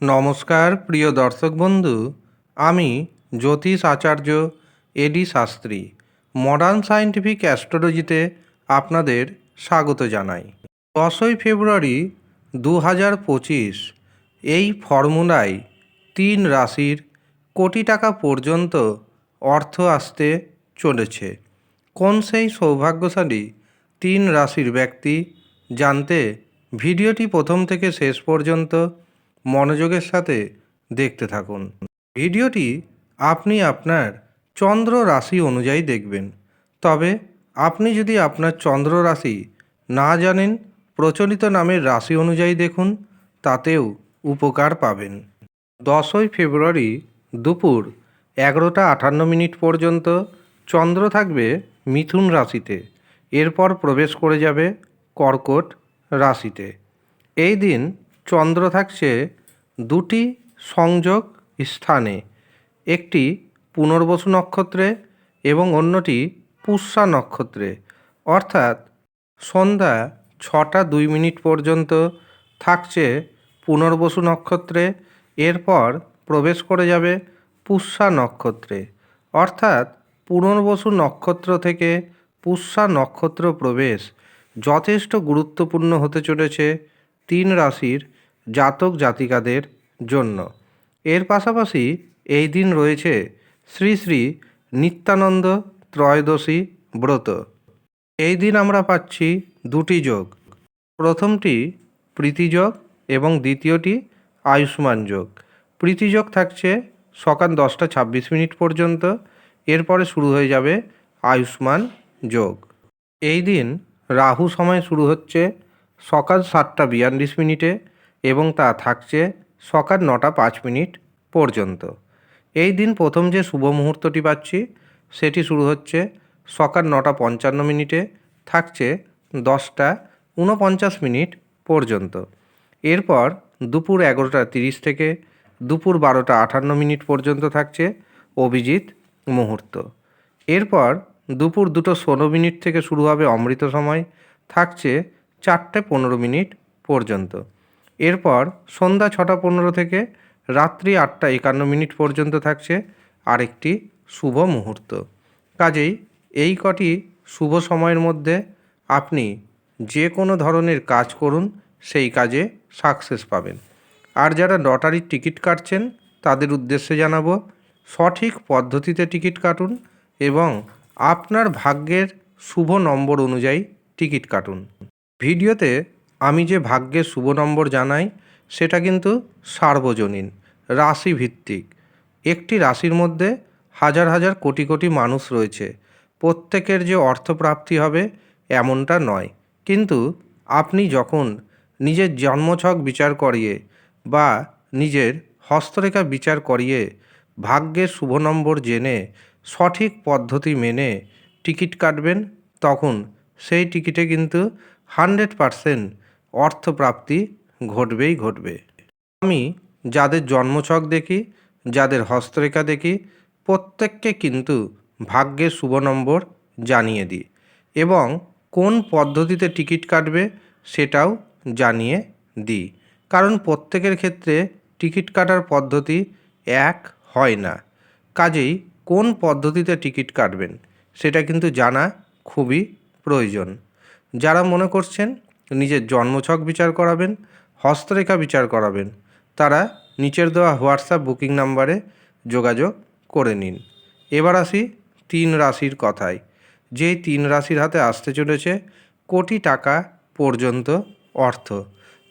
নমস্কার, প্রিয় দর্শক বন্ধু। আমি জ্যোতিষ আচার্য A D Shastri. Modern scientific অ্যাস্ট্রোলজিতে আপনাদের স্বাগত জানাই। দশই ফেব্রুয়ারি দু হাজার পঁচিশ, এই ফর্মুলায় তিন রাশির কোটি টাকা পর্যন্ত অর্থ আসতে চলেছে। কোন সেই সৌভাগ্যশালী তিন রাশির ব্যক্তি জানতে ভিডিওটি প্রথম থেকে শেষ পর্যন্ত মনোযোগের সাথে দেখতে থাকুন। ভিডিওটি আপনি আপনার চন্দ্র রাশি অনুযায়ী দেখবেন। তবে আপনি যদি আপনার চন্দ্র রাশি না জানেন, প্রচলিত নামের রাশি অনুযায়ী দেখুন, তাতেও উপকার পাবেন। দশই ফেব্রুয়ারি দুপুর এগারোটা আটান্ন মিনিট পর্যন্ত চন্দ্র থাকবে মিথুন রাশিতে। এরপর প্রবেশ করে যাবে কর্কট রাশিতে। এই দিন চন্দ্র থাকছে দুটি সংযোগ স্থানে, একটি পুনর্বসু নক্ষত্রে এবং অন্যটি পুষ্যা নক্ষত্রে। অর্থাৎ সন্ধ্যা ছটা দুই মিনিট পর্যন্ত থাকছে পুনর্বসু নক্ষত্রে, এরপর প্রবেশ করে যাবে পুষ্যা নক্ষত্রে। অর্থাৎ পুনর্বসু নক্ষত্র থেকে পুষ্যা নক্ষত্র প্রবেশ যথেষ্ট গুরুত্বপূর্ণ হতে চলেছে তিন রাশির জাতক জাতিকাদের জন্য। এর পাশাপাশি এই দিন রয়েছে শ্রী শ্রী নিত্যানন্দ ত্রয়োদশী ব্রত। এই দিন আমরা পাচ্ছি দুটি যোগ। প্রথমটি প্রীতিযোগ এবং দ্বিতীয়টি আয়ুষ্মান যোগ। প্রীতিযোগ থাকছে সকাল দশটা ছাব্বিশ মিনিট পর্যন্ত। এরপরে শুরু হয়ে যাবে আয়ুষ্মান যোগ। এই দিন রাহু সময় শুরু হচ্ছে সকাল সাতটা বিয়াল্লিশ মিনিটে এবং তা থাকছে সকাল নটা পাঁচ মিনিট পর্যন্ত। এই দিন প্রথম যে শুভ মুহূর্তটি পাচ্ছি, সেটি শুরু হচ্ছে সকাল নটা পঞ্চান্ন মিনিটে, থাকছে দশটা ঊনপঞ্চাশ মিনিট পর্যন্ত। এরপর দুপুর এগারোটা তিরিশ থেকে দুপুর বারোটা আটান্ন মিনিট পর্যন্ত থাকছে অভিজিৎ মুহূর্ত। এরপর দুপুর দুটো ষোলো মিনিট থেকে শুরু হবে অমৃত সময়, থাকছে চারটে পনেরো মিনিট পর্যন্ত। এরপর সন্ধ্যা ছটা পনেরো থেকে রাত্রি আটটা একান্ন মিনিট পর্যন্ত থাকছে আরেকটি শুভ মুহূর্ত। কাজেই এই কটি শুভ সময়ের মধ্যে আপনি যে কোনো ধরনের কাজ করুন, সেই কাজে সাকসেস পাবেন। আর যারা লটারির টিকিট কাটছেন, তাদের উদ্দেশ্যে জানাব, সঠিক পদ্ধতিতে টিকিট কাটুন এবং আপনার ভাগ্যের শুভ নম্বর অনুযায়ী টিকিট কাটুন। ভিডিওতে আমি যে ভাগ্যের শুভ নম্বর জানাই, সেটা কিন্তু সার্বজনীন রাশি ভিত্তিক একটি রাশির মধ্যে হাজার হাজার কোটি কোটি মানুষ রয়েছে। প্রত্যেকের যে অর্থপ্রাপ্তি হবে, এমনটা নয়। কিন্তু আপনি যখন নিজের জন্মছক বিচার করিয়ে বা নিজের হস্তরেখা বিচার করিয়ে ভাগ্যের শুভ নম্বর জেনে সঠিক পদ্ধতি মেনে টিকিট কাটবেন, তখন সেই টিকিটে কিন্তু হান্ড্রেড পারসেন্ট অর্থপ্রাপ্তি ঘটবেই ঘটবে। আমি যাদের জন্মছক দেখি, যাদের হস্তরেখা দেখি, প্রত্যেককে কিন্তু ভাগ্যের শুভ নম্বর জানিয়ে দিই এবং কোন পদ্ধতিতে টিকিট কাটবে সেটাও জানিয়ে দিই। কারণ প্রত্যেকের ক্ষেত্রে টিকিট কাটার পদ্ধতি এক হয় না। কাজেই কোন পদ্ধতিতে টিকিট কাটবেন, সেটা কিন্তু জানা খুবই প্রয়োজন। যারা মনে করছেন নিজের জন্মছক বিচার করাবেন, হস্তরেখা বিচার করাবেন। তারা নিচের দেওয়া হোয়াটসঅ্যাপ বুকিং নাম্বারে যোগাযোগ করে নিন। এবার আসি তিন রাশির কথায়। যেই তিন রাশির হাতে আসতে চলেছে কোটি টাকা পর্যন্ত অর্থ।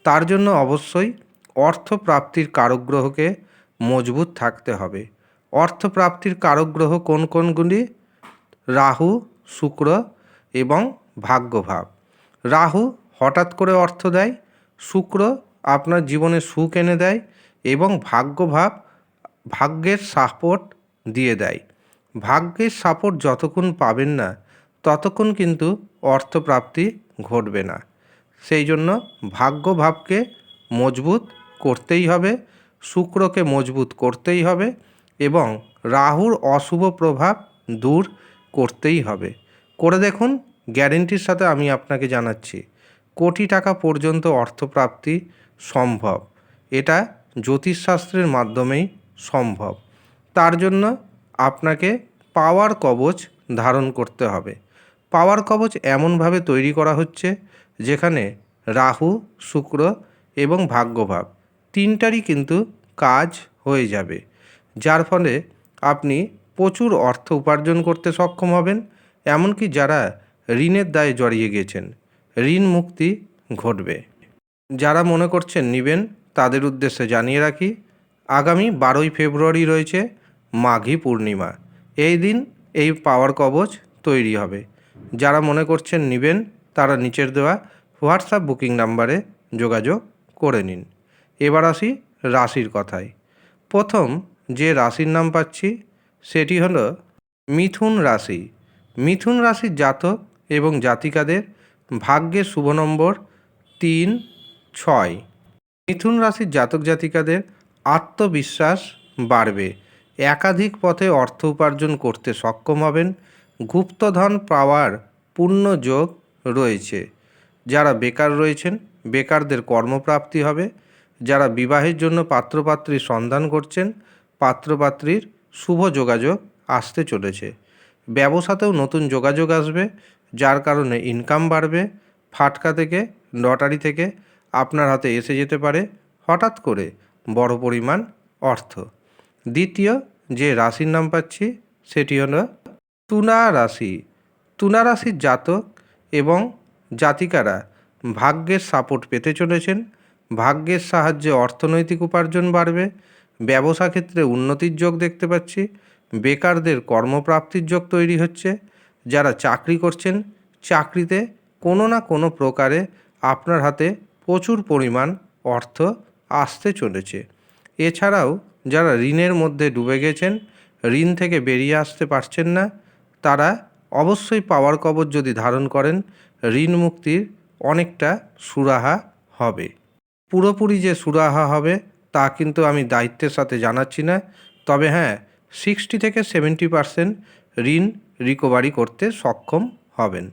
তার জন্য অবশ্যই অর্থ প্রাপ্তির কারক গ্রহকে মজবুত থাকতে হবে। অর্থ প্রাপ্তির কারক গ্রহ কোন কোনগুলি? রাহু, শুক্র এবং ভাগ্যভাব। রাহু হঠাৎ করে অর্থ দেয়, শুক্র আপনার জীবনে সুখ এনে দেয় এবং ভাগ্যভাব ভাগ্যের সাপোর্ট দিয়ে দেয়। ভাগ্যের সাপোর্ট যতক্ষণ পাবেন না, ততক্ষণ কিন্তু অর্থপ্রাপ্তি ঘটবে না। সেই জন্য ভাগ্যভাবকে মজবুত করতেই হবে, শুক্রকে মজবুত করতেই হবে এবং রাহুর অশুভ প্রভাব দূর করতেই হবে। করে দেখুন, গ্যারেন্টির সাথে আমি আপনাকে জানাচ্ছি। কোটি টাকা পর্যন্ত অর্থপ্রাপ্তি সম্ভব। এটা জ্যোতিষশাস্ত্রের মাধ্যমেই সম্ভব। তার জন্য আপনাকে পাওয়ার কবচ ধারণ করতে হবে। পাওয়ার কবচ এমনভাবে তৈরি করা হচ্ছে, যেখানে রাহু, শুক্র এবং ভাগ্যভাব তিনটারই কিন্তু কাজ হয়ে যাবে। যার ফলে আপনি প্রচুর অর্থ উপার্জন করতে সক্ষম হবেন, এমনকি যারা ঋণের দায়ে জড়িয়ে গেছেন। ঋণ মুক্তি ঘটবে। যারা মনে করছেন নেবেন, তাদের উদ্দেশ্যে জানিয়ে রাখি, আগামী বারোই ফেব্রুয়ারি রয়েছে মাঘী পূর্ণিমা। এই দিন এই পাওয়ার কবচ তৈরি হবে। যারা মনে করছেন নেবেন, তারা নিচের দেওয়া হোয়াটসঅ্যাপ বুকিং নাম্বারে যোগাযোগ করে নিন। এবার আসি রাশির কথায়। প্রথম যে রাশির নাম পাচ্ছি, সেটি হলো মিথুন রাশি। মিথুন রাশির জাতক এবং জাতিকাদের ভাগ্যের শুভ নম্বর তিন, ছয়। মিথুন রাশির জাতক জাতিকাদের আত্মবিশ্বাস বাড়বে। একাধিক পথে অর্থ উপার্জন করতে সক্ষম হবেন। গুপ্তধন পাওয়ার পূর্ণ যোগ রয়েছে। যারা বেকার রয়েছেন, বেকারদের কর্মপ্রাপ্তি হবে। যারা বিবাহের জন্য পাত্রপাত্রীর সন্ধান করছেন, পাত্রপাত্রীর শুভ যোগাযোগ আসতে চলেছে। ব্যবসাতেও নতুন যোগাযোগ আসবে। যার কারণে ইনকাম বাড়বে, ফাটকা থেকে লটারি থেকে আপনার হাতে এসে যেতে পারে হঠাৎ করে বড় পরিমাণ অর্থ। দ্বিতীয় যে রাশির নাম পাচ্ছি সেটি হলো তুনা রাশি। তুনা রাশির জাতক এবং জাতিকারা ভাগ্যের সাপোর্ট পেতে চলেছেন, ভাগ্যের সাহায্যে অর্থনৈতিক উপার্জন বাড়বে, ব্যবসা ক্ষেত্রে উন্নতির যোগ দেখতে পাচ্ছি, বেকারদের কর্মপ্রাপ্তির যোগ তৈরি হচ্ছে যারা চাকরি করছেন, চাকরিতে কোনো না কোনো প্রকারে আপনার হাতে প্রচুর পরিমাণ অর্থ আসতে চলেছে। এছাড়াও যারা ঋণের মধ্যে ডুবে গেছেন, ঋণ থেকে বেরিয়ে আসতে পারছেন না, তারা অবশ্যই পাওয়ার কবচ যদি ধারণ করেন, ঋণ মুক্তির অনেকটা সুরাহা হবে। পুরোপুরি যে সুরাহা হবে, তা কিন্তু আমি দায়িত্বের সাথে জানাচ্ছি না। তবে হ্যাঁ সিক্সটি থেকে সেভেন্টি পারসেন্ট ঋণ রিকভারি করতে সক্ষম হবেন।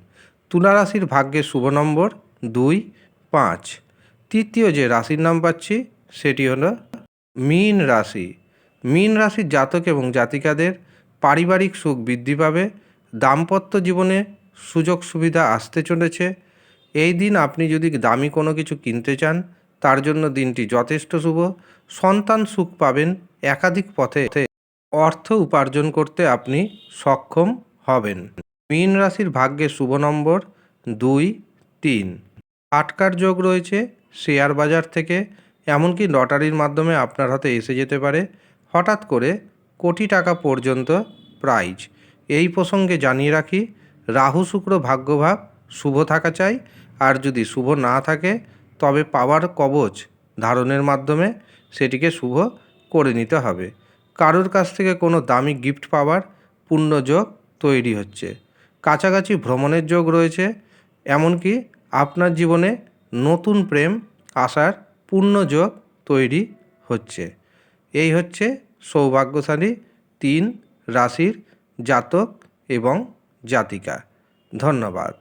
তুলা রাশির ভাগ্যের শুভ নম্বর দুই, পাঁচ। তৃতীয় যে রাশির নাম পাচ্ছি, সেটি হলো মীন রাশি। মীন রাশির জাতক এবং জাতিকাদের পারিবারিক সুখ বৃদ্ধি পাবে, দাম্পত্য জীবনে সুযোগ সুবিধা আসতে চলেছে। এই দিন আপনি যদি দামি কোনো কিছু কিনতে চান, তার জন্য দিনটি যথেষ্ট শুভ। সন্তান সুখ পাবেন একাধিক পথে। অর্থ উপার্জন করতে আপনি সক্ষম হবেন। মীন রাশির ভাগ্যে শুভ নম্বর দুই, তিন। আটকার যোগ রয়েছে শেয়ার বাজার থেকে, এমনকি লটারির মাধ্যমে আপনার হাতে এসে যেতে পারে, হঠাৎ করে কোটি টাকা পর্যন্ত প্রাইজ। এই প্রসঙ্গে জানিয়ে রাখি, রাহু শুক্র ভাগ্যভাব শুভ থাকা চাই, আর যদি শুভ না থাকে, তবে পাওয়ার কবচ ধারণের মাধ্যমে সেটিকে শুভ করে নিতে হবে। কারোর কাছ থেকে কোনো দামি গিফট পাওয়ার পূর্ণযোগ তৈরি হচ্ছে। কাছাকাছি ভ্রমণের যোগ রয়েছে, এমনকি আপনার জীবনে নতুন প্রেম আসার পূর্ণ যোগ তৈরি হচ্ছে। এই হচ্ছে সৌভাগ্যশালী তিন রাশির জাতক এবং জাতিকা। ধন্যবাদ।